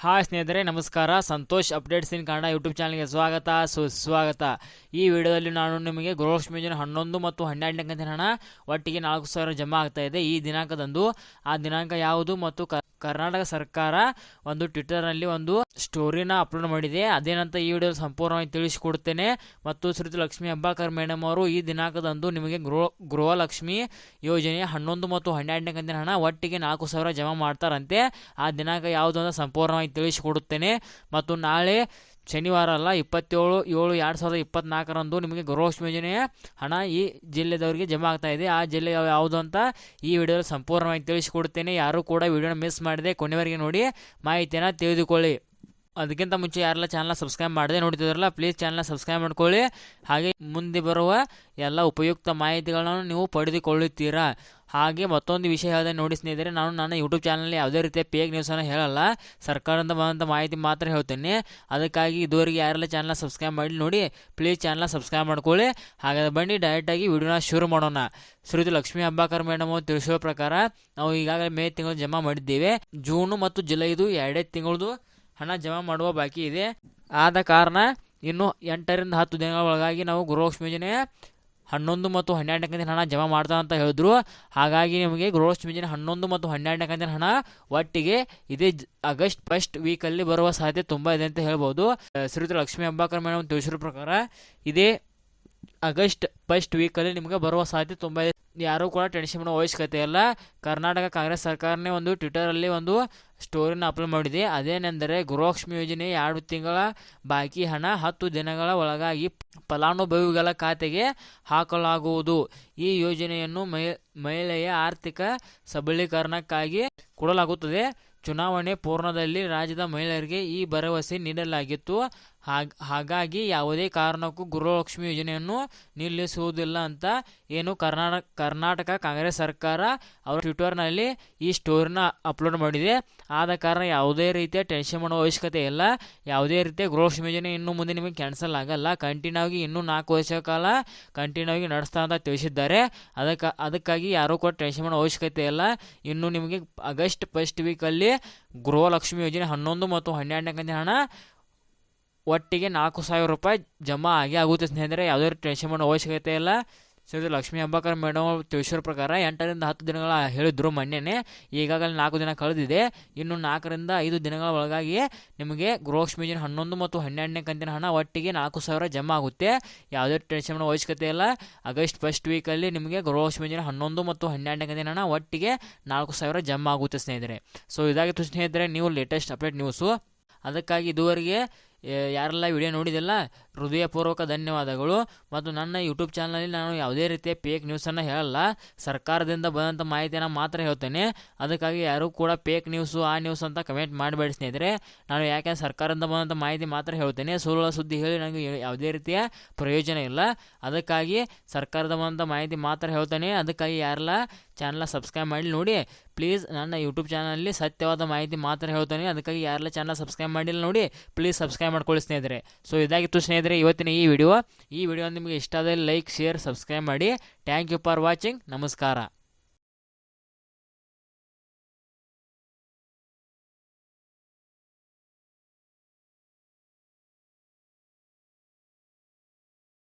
Hi ಸ್ನೇಹಿತರೆ, ನಮಸ್ಕಾರ. Santosh updates in Kannada YouTube ಚಾನಲ್ಗೆ ಸ್ವಾಗತ. ಸುಸ್ವಾಗತ. ಈ ವಿಡಿಯೋದಲ್ಲಿ ನಾನು ನಿಮಗೆ ಗೃಹಲಕ್ಷ್ಮಿ ಯೋಜನೆ ಹನ್ನೊಂದು ಮತ್ತು ಹನ್ನೆರಡನೇ ಕಂತಿನ ಹಣ ಒಟ್ಟಿಗೆ ನಾಲ್ಕು ಸಾವಿರ ಜಮಾ ಆಗ್ತಾ ಇದೆ. ಈ ದಿನಾಂಕದಂದು ಆ ದಿನಾಂಕ ಯಾವುದು ಮತ್ತು ಕ- ಕರ್ನಾಟಕ ಸರ್ಕಾರ ಒಂದು ಟ್ವಿಟರ್ನಲ್ಲಿ ಒಂದು ಸ್ಟೋರಿನ ಅಪ್ಲೋಡ್ ಮಾಡಿದೆ. ಅದೇನಂತ ಈ ವಿಡಿಯೋ ಸಂಪೂರ್ಣವಾಗಿ ತಿಳಿಸಿಕೊಡ್ತೇನೆ. ಮತ್ತು ಶ್ರೀತಿ ಲಕ್ಷ್ಮಿ ಹಬ್ಬಾಕರ್ ಮೇಡಮ್ ಅವರು ಈ ದಿನಾಂಕದಂದು ನಿಮಗೆ ಗೃಹ, ಗೃಹಲಕ್ಷ್ಮಿ ಯೋಜನೆ ಹನ್ನೊಂದು ಮತ್ತು ಹನ್ನೆರಡನೇ ಕಂತಿನ ಹಣ ಒಟ್ಟಿಗೆ ನಾಲ್ಕು ಸಾವಿರ ಜಮಾ ಮಾಡ್ತಾರಂತೆ. ಆ ದಿನಾಂಕ ಯಾವುದು ಅಂತ ಸಂಪೂರ್ಣವಾಗಿ ತಿಳಿಸಿಕೊಡುತ್ತೇನೆ. ಮತ್ತು ನಾಳೆ ಶನಿವಾರ ಅಲ್ಲ, ಇಪ್ಪತ್ತೇಳು, ಏಳು, ಎರಡು ಸಾವಿರದ ಇಪ್ಪತ್ನಾಲ್ಕರಂದು ನಿಮಗೆ ಗೃಹಲಕ್ಷ್ಮಿ ಯೋಜನೆಯ ಹಣ ಈ ಜಿಲ್ಲೆದವರಿಗೆ ಜಮಾ ಆಗ್ತಾ ಇದೆ. ಆ ಜಿಲ್ಲೆ ಯಾವ- ಯಾವುದು ಅಂತ ಈ ವಿಡಿಯೋದಲ್ಲಿ ಸಂಪೂರ್ಣವಾಗಿ ತಿಳಿಸಿಕೊಡುತ್ತೇನೆ. ಯಾರು ಕೂಡ ವಿಡಿಯೋನ ಮಿಸ್ ಮಾಡದೆ ಕೊನೆವರೆಗೆ ನೋಡಿ ಮಾಹಿತಿಯನ್ನು ತಿಳಿದುಕೊಳ್ಳಿ. ಅದಕ್ಕಿಂತ ಮುಂಚೆ ಯಾರೆಲ್ಲ ಚಾನಲ್ನ ಸಬ್ಸ್ಕ್ರೈಬ್ ಮಾಡದೆ ನೋಡ್ತಿದ್ರಲ್ಲ ಪ್ಲೀಸ್ ಚಾನಲ್ನ ಸಬ್ಸ್ಕ್ರೈಬ್ ಮಾಡ್ಕೊಳ್ಳಿ. ಹಾಗೆ ಮುಂದೆ ಬರುವ ಎಲ್ಲ ಉಪಯುಕ್ತ ಮಾಹಿತಿಗಳನ್ನು ನೀವು ಪಡೆದುಕೊಳ್ಳುತ್ತೀರಾ? ಹಾಗೆ ಮತ್ತೊಂದು ವಿಷಯ ಯಾವುದೇ ನೋಡಿ ಸ್ನೇಹಿತರೆ, ನಾನು ನನ್ನ ಯೂಟ್ಯೂಬ್ ಚಾನಲ್ನಲ್ಲಿ ಯಾವುದೇ ರೀತಿಯ ಪೇಕ್ ನ್ಯೂಸನ್ನು ಹೇಳಲ್ಲ. ಸರ್ಕಾರದಿಂದ ಬಂದಂಥ ಮಾಹಿತಿ ಮಾತ್ರ ಹೇಳ್ತೇನೆ. ಅದಕ್ಕಾಗಿ ಇದುವರೆಗೆ ಯಾರೆಲ್ಲ ಚಾನಲ್ನ ಸಬ್ಸ್ಕ್ರೈಬ್ ಮಾಡಿ ನೋಡಿ ಪ್ಲೀಸ್ ಚಾನಲ್ನ ಸಬ್ಸ್ಕ್ರೈಬ್ ಮಾಡ್ಕೊಳ್ಳಿ. ಹಾಗಾದ್ರೆ ಬನ್ನಿ ಡೈರೆಕ್ಟಾಗಿ ವಿಡಿಯೋನ ಶುರು ಮಾಡೋಣ. ಶ್ರೀತು ಲಕ್ಷ್ಮೀ ಹಬ್ಬಾಕರ್ ಮೇಡಮ್ ಅವರು ತಿಳಿಸುವ ಪ್ರಕಾರ, ನಾವು ಈಗಾಗಲೇ ಮೇ ತಿಂಗಳು ಜಮಾ ಮಾಡಿದ್ದೇವೆ. ಜೂನು ಮತ್ತು ಜುಲೈದು ಎರಡೇ ತಿಂಗಳದು ಹಣ ಜಮಾ ಮಾಡುವ ಬಾಕಿ ಇದೆ. ಆದ ಕಾರಣ ಇನ್ನು ಎಂಟರಿಂದ ಹತ್ತು ದಿನಗಳ ಒಳಗಾಗಿ ನಾವು ಗೃಹಲಕ್ಷ್ಮಿ ಯೋಜನೆ ಹನ್ನೊಂದು ಮತ್ತು ಹನ್ನೆರಡನೇ ಕಂತಿನ ಹಣ ಜಮಾ ಮಾಡ್ತಾ ಅಂತ ಹೇಳಿದ್ರು. ಹಾಗಾಗಿ ನಿಮಗೆ ಗೃಹಲಕ್ಷ್ಮಿ ಯೋಜನೆ ಹನ್ನೊಂದು ಮತ್ತು ಹನ್ನೆರಡನೇ ಕಂತಿನ ಹಣ ಒಟ್ಟಿಗೆ ಇದೇ ಆಗಸ್ಟ್ ಫಸ್ಟ್ ವೀಕಲ್ಲಿ ಬರುವ ಸಾಧ್ಯತೆ ತುಂಬ ಇದೆ ಅಂತ ಹೇಳ್ಬೋದು. ಶ್ರೀಯುತ ಲಕ್ಷ್ಮೀ ಅಂಬಾಕರ್ ಮೇಡಮ್ ತಿಳಿಸಿರೋ ಪ್ರಕಾರ ಇದೇ ಆಗಸ್ಟ್ ಫಸ್ಟ್ ವೀಕಲ್ಲಿ ನಿಮಗೆ ಬರುವ ಸಾಧ್ಯತೆ ತುಂಬ ಇದೆ. ಯಾರೂ ಕೂಡ ಟೆನ್ಷನ್ ಮಾಡೋ ಅವಶ್ಯಕತೆ ಇಲ್ಲ. ಕರ್ನಾಟಕ ಕಾಂಗ್ರೆಸ್ ಸರ್ಕಾರನೇ ಒಂದು ಟ್ವಿಟರಲ್ಲಿ ಒಂದು ಸ್ಟೋರಿನ ಅಪ್ಲೋಡ್ ಮಾಡಿದೆ. ಅದೇನೆಂದರೆ, ಗೃಹಲಕ್ಷ್ಮಿ ಯೋಜನೆ ಎರಡು ತಿಂಗಳ ಬಾಕಿ ಹಣ ಹತ್ತು ದಿನಗಳ ಒಳಗಾಗಿ ಫಲಾನುಭವಿಗಳ ಖಾತೆಗೆ ಹಾಕಲಾಗುವುದು. ಈ ಯೋಜನೆಯನ್ನು ಮಹಿ, ಮಹಿಳೆಯ ಆರ್ಥಿಕ ಸಬಲೀಕರಣಕ್ಕಾಗಿ ಕೊಡಲಾಗುತ್ತದೆ. ಚುನಾವಣೆ ಪೂರ್ಣದಲ್ಲಿ ರಾಜ್ಯದ ಮಹಿಳೆಯರಿಗೆ ಈ ಭರವಸೆ ನೀಡಲಾಗಿತ್ತು. ಹಾಗಾಗಿ ಯಾವುದೇ ಕಾರಣಕ್ಕೂ ಗೃಹಲಕ್ಷ್ಮಿ ಯೋಜನೆಯನ್ನು ನಿಲ್ಲಿಸುವುದಿಲ್ಲ ಅಂತ ಏನು ಕರ್ನಾಟಕ ಕರ್ನಾಟಕ ಕಾಂಗ್ರೆಸ್ ಸರ್ಕಾರ ಅವರ ಟ್ವಿಟರ್ನಲ್ಲಿ ಈ ಸ್ಟೋರಿನ ಅಪ್ಲೋಡ್ ಮಾಡಿದೆ. ಆದ ಕಾರಣ ಯಾವುದೇ ರೀತಿಯ ಟೆನ್ಷನ್ ಮಾಡೋ ಅವಶ್ಯಕತೆ ಇಲ್ಲ. ಯಾವುದೇ ರೀತಿಯ ಗೃಹಲಕ್ಷ್ಮಿ ಯೋಜನೆ ಇನ್ನು ಮುಂದೆ ನಿಮಗೆ ಕ್ಯಾನ್ಸಲ್ ಆಗಲ್ಲ. ಕಂಟಿನ್ಯೂ ಆಗಿ ಇನ್ನೂ ನಾಲ್ಕು ವರ್ಷ ಕಾಲ ಕಂಟಿನ್ಯೂ ಆಗಿ ನಡೆಸ್ತಾ ಅಂತ ತಿಳಿಸಿದ್ದಾರೆ. ಅದಕ್ಕೆ ಅದಕ್ಕಾಗಿ ಯಾರೂ ಕೂಡ ಟೆನ್ಷನ್ ಮಾಡೋ ಅವಶ್ಯಕತೆ ಇಲ್ಲ. ಇನ್ನು ನಿಮಗೆ ಆಗಸ್ಟ್ ಫಸ್ಟ್ ವೀಕಲ್ಲಿ ಗೃಹಲಕ್ಷ್ಮಿ ಯೋಜನೆ ಹನ್ನೊಂದು ಮತ್ತು ಹನ್ನೆರಡನೇ ಕಂತಿನ ಹಣ ಒಟ್ಟಿಗೆ ನಾಲ್ಕು ಸಾವಿರ ರೂಪಾಯಿ ಜಮಾ ಆಗಿ ಆಗುತ್ತೆ ಸ್ನೇಹಿತರೆ. ಯಾವುದೇ ಟೆನ್ಷನ್ ಮಾಡೋ ಅವಶ್ಯಕತೆ ಇಲ್ಲ. ಸ್ನೇಹಿತರು, ಲಕ್ಷ್ಮೀ ಅಂಬಾಕರ್ ಮೇಡಮ್ ಅವರು ತಿಳಿಸಿರೋ ಪ್ರಕಾರ ಎಂಟರಿಂದ ಹತ್ತು ದಿನಗಳ ಹೇಳಿದ್ರು ಮೊನ್ನೆನೇ. ಈಗಾಗಲೇ ನಾಲ್ಕು ದಿನ ಕಳೆದಿದೆ. ಇನ್ನು ನಾಲ್ಕರಿಂದ ಐದು ದಿನಗಳ ಒಳಗಾಗಿ ನಿಮಗೆ ಗೃಹಲಕ್ಷ್ಮೀಜಿನ ಹನ್ನೊಂದು ಮತ್ತು ಹನ್ನೆರಡನೇ ಕಂತಿನ ಹಣ ಒಟ್ಟಿಗೆ ನಾಲ್ಕು ಸಾವಿರ ಜಮಾ ಆಗುತ್ತೆ. ಯಾವುದೇ ಟೆನ್ಷನ್ ಮಾಡೋ ಅವಶ್ಯಕತೆ ಇಲ್ಲ. ಆಗಸ್ಟ್ ಫಸ್ಟ್ ವೀಕಲ್ಲಿ ನಿಮಗೆ ಗೃಹಲಕ್ಷ್ಮೀಜಿನ ಹನ್ನೊಂದು ಮತ್ತು ಹನ್ನೆರಡನೇ ಕಂತಿನ ಹಣ ಒಟ್ಟಿಗೆ ನಾಲ್ಕು ಸಾವಿರ ಜಮಾ ಆಗುತ್ತೆ ಸ್ನೇಹಿತರೆ. ಸೊ ಇದಾಗಿತ್ತು ಸ್ನೇಹಿತರೆ, ನೀವು ಲೇಟೆಸ್ಟ್ ಅಪ್ಡೇಟ್ ನ್ಯೂಸು ಅದಕ್ಕಾಗಿ ಇದುವರೆಗೆ ಯಾರೆಲ್ಲ ವಿಡಿಯೋ ನೋಡಿದಿಲ್ಲ ಹೃದಯಪೂರ್ವಕ ಧನ್ಯವಾದಗಳು. ಮತ್ತು ನನ್ನ ಯೂಟ್ಯೂಬ್ ಚಾನಲಲ್ಲಿ ನಾನು ಯಾವುದೇ ರೀತಿಯ ಪೇಕ್ ನ್ಯೂಸನ್ನು ಹೇಳಲ್ಲ. ಸರ್ಕಾರದಿಂದ ಬಂದಂಥ ಮಾಹಿತಿಯನ್ನು ಮಾತ್ರ ಹೇಳ್ತೇನೆ. ಅದಕ್ಕಾಗಿ ಯಾರೂ ಕೂಡ ಪೇಕ್ ನ್ಯೂಸು ಆ ನ್ಯೂಸ್ ಅಂತ ಕಮೆಂಟ್ ಮಾಡಬೇಡಿ ಸ್ನೇಹಿತರೆ. ನಾನು ಯಾಕೆ ಸರ್ಕಾರದಿಂದ ಬಂದಂಥ ಮಾಹಿತಿ ಮಾತ್ರ ಹೇಳ್ತೇನೆ. ಸುಳ್ಳು ಸುದ್ದಿ ಹೇಳಿ ನನಗೆ ಯಾವುದೇ ರೀತಿಯ ಪ್ರಯೋಜನ ಇಲ್ಲ. ಅದಕ್ಕಾಗಿ ಸರ್ಕಾರದ ಬಂದಂಥ ಮಾಹಿತಿ ಮಾತ್ರ ಹೇಳ್ತೇನೆ. ಅದಕ್ಕಾಗಿ ಯಾರೆಲ್ಲ ಚಾನಲ್ನ ಸಬ್ಸ್ಕ್ರೈಬ್ ಮಾಡಿ. ನೋಡಿ ಪ್ಲೀಸ್ ನನ್ನ ಯೂಟ್ಯೂಬ್ ಚಾನಲಲ್ಲಿ ಸತ್ಯವಾದ ಮಾಹಿತಿ ಮಾತ್ರ ಹೇಳ್ತೇನೆ. ಅದಕ್ಕಾಗಿ ಯಾರೆಲ್ಲ ಚಾನಲ್ ಸಬ್ಸ್ಕ್ರೈಬ್ ಮಾಡಿಲ್ಲ ನೋಡಿ ಪ್ಲೀಸ್ ಸಬ್ಸ್ಕ್ರೈಬ್ ಮಾಡ್ಕೊಳ್ಳಿ ಸ್ನೇಹಿತರೆ. ಸೊ ಇದಾಗಿತ್ತು ಸ್ನೇಹಿತರೆ ಇವತ್ತಿನ ಈ ವಿಡಿಯೋ ಈ ವಿಡಿಯೋ ನಿಮಗೆ ಇಷ್ಟ ಆದರೆ ಲೈಕ್ ಶೇರ್ ಸಬ್ಸ್ಕ್ರೈಬ್ ಮಾಡಿ. ಥ್ಯಾಂಕ್ ಯು ಫಾರ್ ವಾಚಿಂಗ್ ನಮಸ್ಕಾರ.